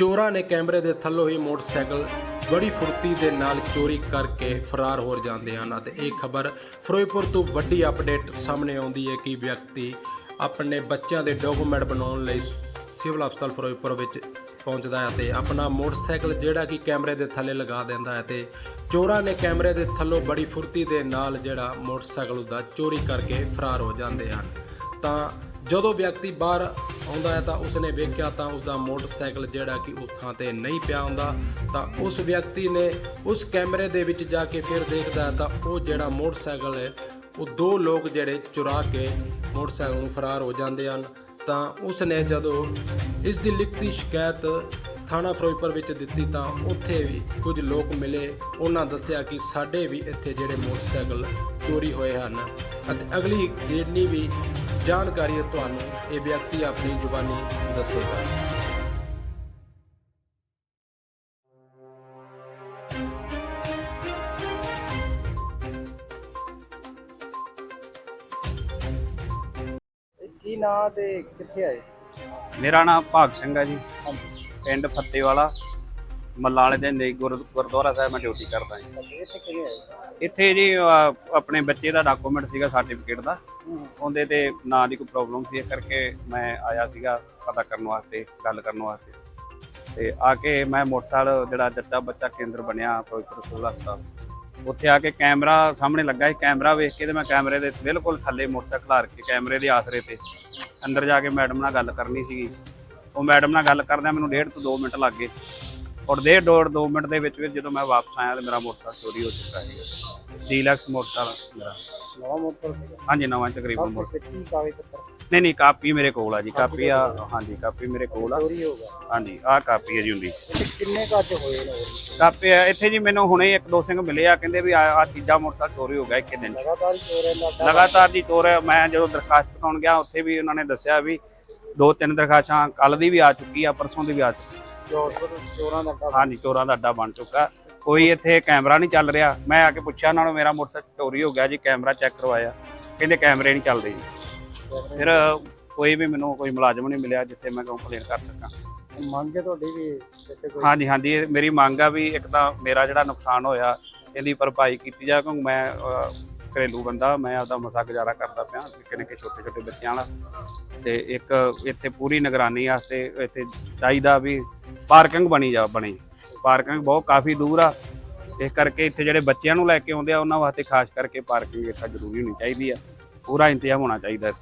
ਚੋਰਾਂ ਨੇ ਕੈਮਰੇ ਦੇ ਥੱਲੋਂ ਹੀ ਮੋਟਰਸਾਈਕਲ ਬੜੀ ਫੁਰਤੀ ਦੇ ਨਾਲ ਚੋਰੀ ਕਰਕੇ ਫਰਾਰ ਹੋ ਜਾਂਦੇ ਹਨ ਅਤੇ ਇਹ ਖਬਰ ਫਿਰੋਜ਼ਪੁਰ ਤੋਂ ਵੱਡੀ ਅਪਡੇਟ ਸਾਹਮਣੇ ਆਉਂਦੀ ਹੈ ਕਿ ਵਿਅਕਤੀ ਆਪਣੇ ਬੱਚਿਆਂ ਦੇ ਡਾਕੂਮੈਂਟ ਬਣਾਉਣ ਲਈ ਸਿਵਲ ਹਸਪਤਾਲ ਫਿਰੋਜ਼ਪੁਰ ਵਿੱਚ ਪਹੁੰਚਦਾ ਹੈ ਤੇ ਆਪਣਾ ਮੋਟਰਸਾਈਕਲ ਜਿਹੜਾ ਕਿ ਕੈਮਰੇ ਦੇ ਥੱਲੇ ਲਗਾ ਦਿੰਦਾ ਹੈ ਤੇ ਚੋਰਾਂ ਨੇ ਕੈਮਰੇ ਦੇ ਥੱਲੋਂ ਬੜੀ ਫੁਰਤੀ ਦੇ ਨਾਲ ਜਿਹੜਾ ਮੋਟਰਸਾਈਕਲ ਉਹਦਾ ਚੋਰੀ ਕਰਕੇ ਫਰਾਰ ਹੋ ਜਾਂਦੇ ਹਨ। ਤਾਂ ਜਦੋਂ ਵਿਅਕਤੀ ਬਾਹਰ ਆਉਂਦਾ ਹੈ ਤਾਂ ਉਸਨੇ ਵੇਖਿਆ ਤਾਂ ਉਸਦਾ ਮੋਟਰਸਾਈਕਲ ਜਿਹੜਾ ਕਿ ਉਸ ਥਾਂ ਤੇ ਨਹੀਂ ਪਿਆ ਹੁੰਦਾ, ਤਾਂ ਉਸ ਵਿਅਕਤੀ ਨੇ ਉਸ ਕੈਮਰੇ ਦੇ ਵਿੱਚ ਜਾ ਕੇ ਫਿਰ ਦੇਖਦਾ ਤਾਂ ਉਹ ਜਿਹੜਾ ਮੋਟਰਸਾਈਕਲ ਹੈ, ਉਹ ਦੋ ਲੋਕ ਜਿਹੜੇ ਚੁਰਾ ਕੇ ਮੋਟਰਸਾਈਕਲ ਨੂੰ ਫਰਾਰ ਹੋ ਜਾਂਦੇ ਹਨ। ਤਾਂ ਉਸ ਨੇ ਜਦੋਂ ਇਸ ਦੀ ਲਿਖਤੀ ਸ਼ਿਕਾਇਤ ਥਾਣਾ ਫਿਰੋਜ਼ਪੁਰ ਵਿੱਚ ਦਿੱਤੀ ਤਾਂ ਉੱਥੇ ਵੀ ਕੁਝ ਲੋਕ ਮਿਲੇ। ਉਹਨਾਂ ਦੱਸਿਆ ਕਿ ਸਾਡੇ ਵੀ ਇੱਥੇ ਜਿਹੜੇ ਮੋਟਰਸਾਈਕਲ ਚੋਰੀ ਹੋਏ ਹਨ ਅਤੇ ਅਗਲੀ ਗੇੜਨੀ ਵੀ ਜਾਣਕਾਰੀ ਹੈ ਤੁਹਾਨੂੰ ਇਹ ਵਿਅਕਤੀ ਆਪਣੀ ਜ਼ੁਬਾਨੀ ਦੱਸੇਗਾ। ਕੀ ਨਾਂ ਤੇ ਕਿੱਥੇ ਆਏ? ਮੇਰਾ ਨਾਮ ਭਾਗ ਸਿੰਘ ਹੈ ਜੀ। ਪਿੰਡ ਫੱਤੇਵਾਲਾ। ਮੱਲਾਂ ਵਾਲੇ ਦੇ ਗੁਰ- ਗੁਰਦੁਆਰਾ ਸਾਹਿਬ ਮੈਂ ਡਿਊਟੀ ਕਰਦਾ ਅੱਛਾ ਇੱਥੇ ਜੀ? ਅਹ, ਆਪਣੇ ਬੱਚੇ ਦਾ ਡਾਕੂਮੈਂਟ ਸੀਗਾ ਸਰਟੀਫਿਕੇਟ ਦਾ। ਉਹਦੇ ਤੇ ਨਾਂ ਦੀ ਕੋਈ ਪ੍ਰੋਬਲਮ ਸੀ ਇਸ ਕਰਕੇ ਮੈਂ ਆਇਆ ਸੀਗਾ ਪਤਾ ਕਰਨ ਵਾਸਤੇ ਗੱਲ ਕਰਨ ਵਾਸਤੇ। ਤੇ ਆ ਕੇ ਮੈਂ ਮੋਟਰਸਾਈਕਲ ਜਿਹੜਾ ਜੱਟਾ ਬੱਚਾ ਕੇਂਦਰ ਬਣਿਆ ਫਿਰੋਜ਼ਪੁਰ ਸਿਵਲ ਹਸਪਤਾਲ ਉੱਥੇ ਆ ਕੇ ਕੈਮਰਾ ਸਾਹਮਣੇ ਲੱਗਾ ਸੀ। ਕੈਮਰਾ ਵੇਖ ਕੇ ਤੇ ਮੈਂ ਕੈਮਰੇ ਦੇ ਬਿਲਕੁਲ ਥੱਲੇ ਮੋਟਰਸਾਈਕਲ ਖਲਾਰ ਕੇ ਕੈਮਰੇ ਦੇ ਆਸਰੇ ਤੇ ਅੰਦਰ ਜਾ ਕੇ ਮੈਡਮ ਨਾਲ ਗੱਲ ਕਰਨੀ ਸੀਗੀ। ਉਹ ਮੈਡਮ ਨਾਲ ਗੱਲ ਕਰਦਿਆਂ ਮੈਨੂੰ ਡੇਢ ਤੋਂ 2 ਮਿੰਟ ਲੱਗ ਗਏ। ਔਰ ਡੇਢ ਡੋੜ 2 ਮਿੰਟ ਦੇ ਵਿੱਚ ਵਿੱਚ ਜਦੋਂ ਮੈਂ ਵਾਪਸ ਆਇਆ ਤੇ ਮੇਰਾ ਮੋਟਰਸਾਈਕਲ ਚੋਰੀ ਹੋ ਚੁੱਕਾ ਸੀਗਾ ਡੀਲਕਸ ਮੋਟਰਸਾਈਕਲ ਮੇਰਾ। ਨਵਾਂ ਮੋਟਰ ਸੀਗਾ ਹਾਂਜੀ ਨਵਾਂ ਤਕਰੀਬਨ ਨਹੀਂ ਨਹੀਂ ਕਾਪੀ ਮੇਰੇ ਕੋਲ ਆ ਜੀ ਕਾਪੀ ਆ ਹਾਂਜੀ ਕਾਪੀ ਮੇਰੇ ਕੋਲ ਆ। ਹੋ ਹਾਂਜੀ ਆਹ ਕਾਪੀ ਹੈ ਜੀ ਹੁੰਦੀ ਕਿੰਨੇ ਕੱਜ ਹੋਏ ਨੇ? ਕਾਪੀ ਆ, ਇੱਥੇ ਜੀ ਮੈਨੂੰ ਹੁਣੇ ਇੱਕ ਦੋ ਸਿੰਘ ਮਿਲੇ ਆ ਕਹਿੰਦੇ ਵੀ ਆ ਤੀਜਾ ਮੋਟਰਸਾਈਕਲ ਚੋਰੀ ਹੋ ਗਿਆ ਇੱਕ ਦਿਨ ਲਗਾਤਾਰ ਹੀ ਚੋਰ ਇਹਨਾਂ ਲਗਾਤਾਰ। ਜੀ ਚੋਰ ਮੈਂ ਜਦੋਂ ਦਰਖਾਸਤ ਪਾਉਣ ਗਿਆ ਉੱਥੇ ਵੀ ਉਹਨਾਂ ਨੇ ਦੱਸਿਆ ਵੀ ਦੋ ਤਿੰਨ ਦਰਖਾਸਤਾਂ ਕੱਲ ਦੀ ਵੀ ਆ ਚੁੱਕੀ ਆ ਪਰਸੋਂ ਦੀ ਵੀ ਆ ਚੁੱਕੀ ਚੋਰਾਂ ਦਾ ਕੰਮ ਹਾਂਜੀ ਚੋਰਾਂ ਦਾ ਅੱਡਾ ਬਣ ਚੁੱਕਾ। ਕੋਈ ਇੱਥੇ ਕੈਮਰਾ ਨਹੀਂ ਚੱਲ ਰਿਹਾ। ਮੈਂ ਆ ਕੇ ਪੁੱਛਿਆ ਉਹਨਾਂ ਨੂੰ ਮੇਰਾ ਮੋਟਰਸਾਈਕਲ ਚੋਰੀ ਹੋ ਗਿਆ ਜੀ ਕੈਮਰਾ ਚੈੱਕ ਕਰਵਾਇਆ। ਕਹਿੰਦੇ ਕੈਮਰੇ ਨਹੀਂ ਚੱਲਦੇ ਜੀ। ਫਿਰ ਕੋਈ ਵੀ ਮੈਨੂੰ ਕੋਈ ਮੁਲਾਜ਼ਮ ਨਹੀਂ ਮਿਲਿਆ ਜਿੱਥੇ ਮੈਂ ਕੰਪਲੇਨ ਕਰ ਸਕਾਂ। ਮੰਗੇ ਤੁਹਾਡੀ ਵੀ ਇੱਥੇ ਕੋਈ ਹਾਂਜੀ ਹਾਂਜੀ ਮੇਰੀ ਮੰਗ ਆ ਵੀ ਇੱਕ ਤਾਂ ਮੇਰਾ ਜਿਹੜਾ ਨੁਕਸਾਨ ਹੋਇਆ ਇਹਦੀ ਭਰਪਾਈ ਕੀਤੀ ਜਾਵੇ ਕਿਉਂਕਿ ਮੈਂ ਘਰੇਲੂ ਬੰਦਾ ਮੈਂ ਆਪਦਾ ਮਸਾ ਗੁਜ਼ਾਰਾ ਕਰਦਾ ਪਿਆ ਨਿੱਕੇ ਨਿੱਕੇ ਛੋਟੇ ਛੋਟੇ ਬੱਚਿਆਂ ਵਾਲਾ। ਤੇ ਇੱਕ ਇੱਥੇ ਪੂਰੀ ਨਿਗਰਾਨੀ ਵਾਸਤੇ ਇੱਥੇ ਚਾਹੀਦਾ ਵੀ ਪਾਰਕਿੰਗ ਬਣੀ ਜਾ ਬਣੀ। ਪਾਰਕਿੰਗ ਬਹੁਤ ਕਾਫੀ ਦੂਰ ਆ। ਇਸ ਕਰਕੇ ਇੱਥੇ ਜਿਹੜੇ ਬੱਚਿਆਂ ਨੂੰ ਲੈ ਕੇ ਆਉਂਦੇ ਆ, ਉਹਨਾਂ ਵਾਸਤੇ ਖਾਸ ਕਰਕੇ ਪਾਰਕਿੰਗ ਇੱਥੇ ਜ਼ਰੂਰੀ ਹੋਣੀ ਚਾਹੀਦੀ ਆ। ਪੂਰਾ ਇੰਤਜ਼ਾਮ ਹੋਣਾ ਚਾਹੀਦਾ